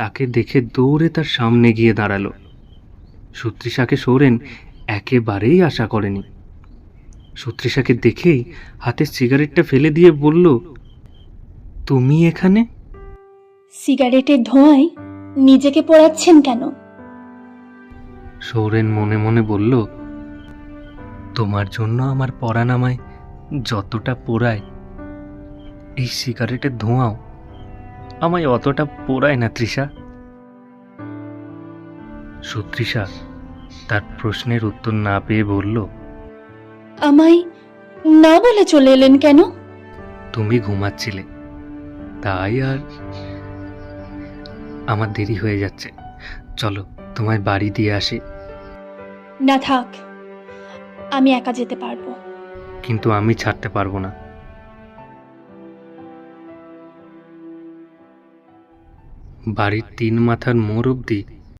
তাকে দেখে দৌড়ে তার সামনে গিয়ে দাঁড়াল। সুত্রিশাকে সোরেন একেবারেই আশা করেনি। সুত্রিশাকে দেখেই হাতের সিগারেটটা ফেলে দিয়ে বলল তুমি এখানে? সিগারেটের ধোঁয়ায় নিজেকে পোড়াচ্ছেন কেন? সৌরেন মনে মনে বলল তোমার জন্য আমার পড়া নামায় যতটা পোড়ায় এই সিগারেটের ধোঁয়াও আমায় অতটা পোড়ায় না তৃষা। সুতৃষা তার প্রশ্নের উত্তর না পেয়ে বলল আমায় না বলে চলে এলেন কেন? তুমি ঘুমাচ্ছিলে। তাই আর আমার দেরি হয়ে যাচ্ছে। চলো তোমায় বাড়ি দিয়ে আসি। না থাক আমি একা যেতে পারব। কিন্তু আমি ছাড়তে পারব না। বাড়ির তিন মাথার মোড় অবধি